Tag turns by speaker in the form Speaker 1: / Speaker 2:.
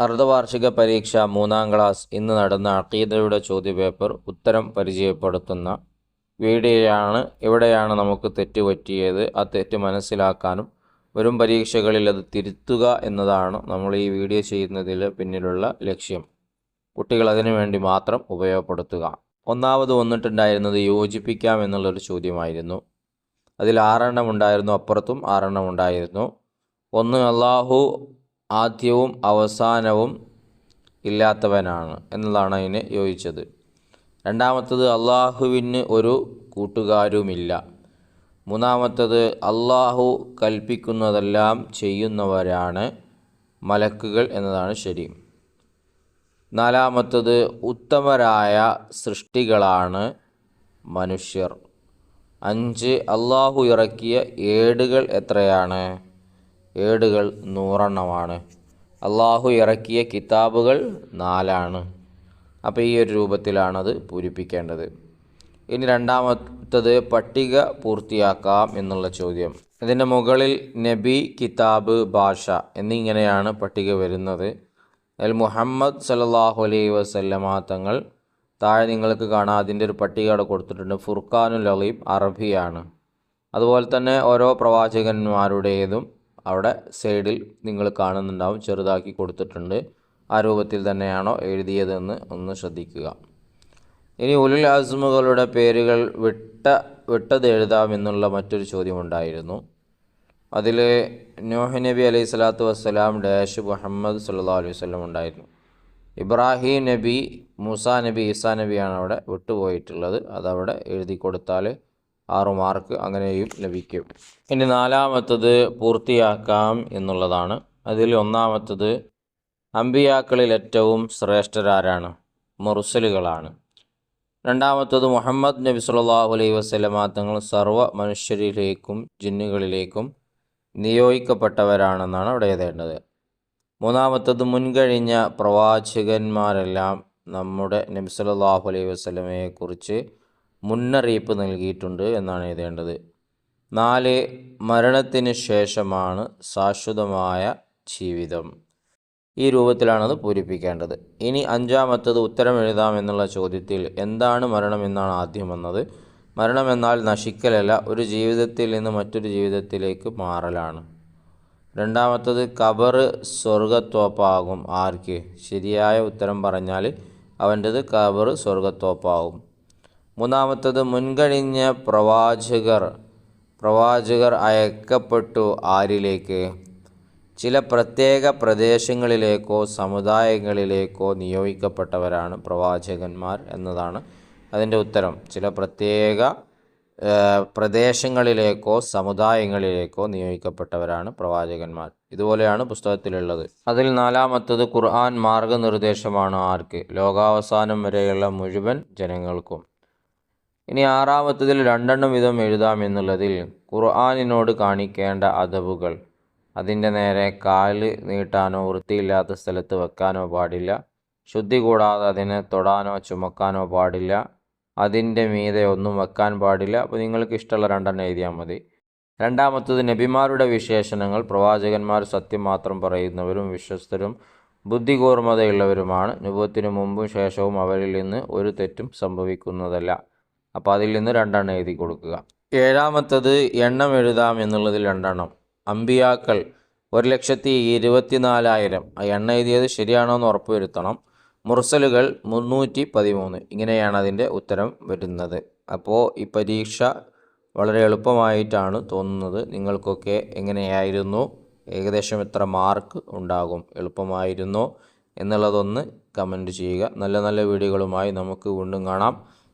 Speaker 1: അർദ്ധവാർഷിക പരീക്ഷ മൂന്നാം ക്ലാസ് ഇന്ന് നടന്ന അക്കീദയുടെ ചോദ്യപേപ്പർ ഉത്തരം പരിചയപ്പെടുത്തുന്ന വീഡിയോയാണ് ഇവിടെയാണ് നമുക്ക് തെറ്റ് പറ്റിയത് ആ തെറ്റ് മനസ്സിലാക്കാനും വരും പരീക്ഷകളിൽ അത് തിരുത്തുക എന്നതാണ് നമ്മൾ ഈ വീഡിയോ ചെയ്യുന്നതിൽ പിന്നിലുള്ള ലക്ഷ്യം. കുട്ടികൾ അതിനു വേണ്ടി മാത്രം ഉപയോഗപ്പെടുത്തുക. ഒന്നാമത് വന്നിട്ടുണ്ടായിരുന്നത് യോജിപ്പിക്കാം എന്നുള്ളൊരു ചോദ്യമായിരുന്നു. അതിൽ ആറെണ്ണം ഉണ്ടായിരുന്നു അപ്പുറത്തും ആറെണ്ണം ഉണ്ടായിരുന്നു. ഒന്ന് അള്ളാഹു ആദ്യവും അവസാനവും ഇല്ലാത്തവനാണ് എന്നതാണ് അതിന് യോജിച്ചത്. രണ്ടാമത്തത് അള്ളാഹുവിന് ഒരു കൂട്ടുകാരുമില്ല. മൂന്നാമത്തത് അള്ളാഹു കൽപ്പിക്കുന്നതെല്ലാം ചെയ്യുന്നവരാണ് മലക്കുകൾ എന്നതാണ് ശരി. നാലാമത്തത് ഉത്തമരായ സൃഷ്ടികളാണ് മനുഷ്യർ. അഞ്ച് അള്ളാഹു ഇറക്കിയ ഏടുകൾ എത്രയാണ്? ഏടുകൾ നൂറെണ്ണമാണ്. അള്ളാഹു ഇറക്കിയ കിതാബുകൾ നാലാണ്. അപ്പോൾ ഈ ഒരു രൂപത്തിലാണത് പൂരിപ്പിക്കേണ്ടത്. ഇനി രണ്ടാമത്തത് പട്ടിക പൂർത്തിയാക്കാം എന്നുള്ള ചോദ്യം. ഇതിന്റെ മുകളിൽ നബി കിതാബ് ഭാഷ എന്നിങ്ങനെയാണ് പട്ടിക വരുന്നത്. അതിൽ മുഹമ്മദ് സല്ലല്ലാഹു അലൈഹി വസല്ലമ തങ്ങൾ താഴെ നിങ്ങൾക്ക് കാണാം. അതിന്റെ ഒരു പട്ടിക അവിടെ കൊടുത്തിട്ടുണ്ട്. ഫുർഖാനുൽ അലീം അറബിയാണ്. അതുപോലെ തന്നെ ഓരോ പ്രവാചകന്മാരുടേതും അവിടെ സൈഡിൽ നിങ്ങൾ കാണുന്നുണ്ടാവും ചെറുതാക്കി കൊടുത്തിട്ടുണ്ട്. ആ രൂപത്തിൽ തന്നെയാണോ എഴുതിയതെന്ന് ഒന്ന് ശ്രദ്ധിക്കുക. ഇനി ഉലുൽ ആസ്മുകളുടെ പേരുകൾ വിട്ട വിട്ടത് എഴുതാമെന്നുള്ള മറ്റൊരു ചോദ്യമുണ്ടായിരുന്നു. അതിൽ നോഹ് നബി അലൈഹി സ്വലാത്തു വസ്സലാം ഡാഷ് മുഹമ്മദ് സല്ലാ അലൈഹി വസ്ലം ഉണ്ടായിരുന്നു. ഇബ്രാഹിം നബി മൂസ നബി ഈസാ നബിയാണ് അവിടെ വിട്ടുപോയിട്ടുള്ളത്. അതവിടെ എഴുതി കൊടുത്താൽ ആറു മാർക്ക് അങ്ങനെയും ലഭിക്കും. ഇനി നാലാമത്തത് പൂർത്തിയാക്കാം എന്നുള്ളതാണ്. അതിൽ ഒന്നാമത്തത് അമ്പിയാക്കളിൽ ഏറ്റവും ശ്രേഷ്ഠരാരാണ് മുറുസലുകളാണ് രണ്ടാമത്തത് മുഹമ്മദ് നബി സുല്ലാഹു അലൈഹി വസ്ലമാ തങ്ങൾ സർവ മനുഷ്യരിലേക്കും ജിന്നുകളിലേക്കും നിയോഗിക്കപ്പെട്ടവരാണെന്നാണ് അവിടെ എഴുതേണ്ടത്. മൂന്നാമത്തത് മുൻകഴിഞ്ഞ പ്രവാചകന്മാരെല്ലാം നമ്മുടെ നബി സല്ലല്ലാഹു അലൈഹി വസല്ലമയെക്കുറിച്ച് മുന്നറിയിപ്പ് നൽകിയിട്ടുണ്ട് എന്നാണ് എഴുതേണ്ടത്. നാല് മരണത്തിന് ശേഷമാണ് ശാശ്വതമായ ജീവിതം. ഈ രൂപത്തിലാണത് പൂരിപ്പിക്കേണ്ടത്. ഇനി അഞ്ചാമത്തത് ഉത്തരം എഴുതാം എന്നുള്ള ചോദ്യത്തിൽ എന്താണ് മരണം എന്നാണ് ആദ്യം വന്നത്. മരണം എന്നാൽ നശിക്കലല്ല ഒരു ജീവിതത്തിൽ നിന്ന് മറ്റൊരു ജീവിതത്തിലേക്ക് മാറലാണ്. രണ്ടാമത്തത് കബറ് സ്വർഗത്തോപ്പാകും ആർക്ക്? ശരിയായ ഉത്തരം പറഞ്ഞാൽ അവന്റെത് കബറ് സ്വർഗത്തോപ്പാകും മൂന്നാമത്തത് മുൻകഴിഞ്ഞ പ്രവാചകർ. പ്രവാചകർ അയക്കപ്പെട്ടു ആരിലേക്ക്? ചില പ്രത്യേക പ്രദേശങ്ങളിലേക്കോ സമുദായങ്ങളിലേക്കോ നിയോഗിക്കപ്പെട്ടവരാണ് പ്രവാചകന്മാർ എന്നതാണ് അതിന്റെ ഉത്തരം. ചില പ്രത്യേക പ്രദേശങ്ങളിലേക്കോ സമുദായങ്ങളിലേക്കോ നിയോഗിക്കപ്പെട്ടവരാണ് പ്രവാചകന്മാർ. ഇതുപോലെയാണ് പുസ്തകത്തിലുള്ളത്. അതിൽ നാലാമത്തത് ഖുർആൻ മാർഗനിർദ്ദേശമാണ് ആർക്ക്? ലോകാവസാനം വരെയുള്ള മുഴുവൻ ജനങ്ങൾക്കും. ഇനി ആറാമത്തതിൽ രണ്ടെണ്ണം വിധം എഴുതാം എന്നുള്ളതിൽ ഖുർആാനിനോട് കാണിക്കേണ്ട അതവുകൾ. അതിന്റെ നേരെ കാൽ നീട്ടാനോ വൃത്തിയില്ലാത്ത സ്ഥലത്ത് വെക്കാനോ പാടില്ല. ശുദ്ധി കൂടാതെ അതിനെ തൊടാനോ ചുമക്കാനോ പാടില്ല. അതിന്റെ മീതെ ഒന്നും വെക്കാൻ പാടില്ല. അപ്പോൾ നിങ്ങൾക്ക് ഇഷ്ടമുള്ള രണ്ടെണ്ണം എഴുതിയാൽ മതി. രണ്ടാമത്തത് നബിമാരുടെ വിശേഷണങ്ങൾ. പ്രവാചകന്മാർ സത്യം മാത്രം പറയുന്നവരും വിശ്വസ്തരും ബുദ്ധികൂർമ്മതയുള്ളവരുമാണ് നുഭവത്തിനു മുമ്പും ശേഷവും അവരിൽ നിന്ന് ഒരു തെറ്റും സംഭവിക്കുന്നതല്ല. അപ്പോൾ അതിൽ നിന്ന് രണ്ടെണ്ണം എഴുതി കൊടുക്കുക. ഏഴാമത്തത് എണ്ണം എഴുതാം എന്നുള്ളതിൽ രണ്ടെണ്ണം. അമ്പിയാക്കൾ ഒരു ലക്ഷത്തി ഇരുപത്തിനാലായിരം. എണ്ണ എഴുതിയത് ശരിയാണോ എന്ന് ഉറപ്പുവരുത്തണം മുർസലുകൾ മുന്നൂറ്റി പതിമൂന്ന്. ഇങ്ങനെയാണ് അതിന്റെ ഉത്തരം വരുന്നത്. അപ്പോൾ ഈ പരീക്ഷ വളരെ എളുപ്പമായിട്ടാണ് തോന്നുന്നത്. നിങ്ങൾക്കൊക്കെ എങ്ങനെയായിരുന്നു? ഏകദേശം എത്ര മാർക്ക് ഉണ്ടാകും? എളുപ്പമായിരുന്നോ? എന്നുള്ളതൊന്ന് കമന്റ് ചെയ്യുക. നല്ല നല്ല വീഡിയോകളുമായി നമുക്ക് വീണ്ടും കാണാം.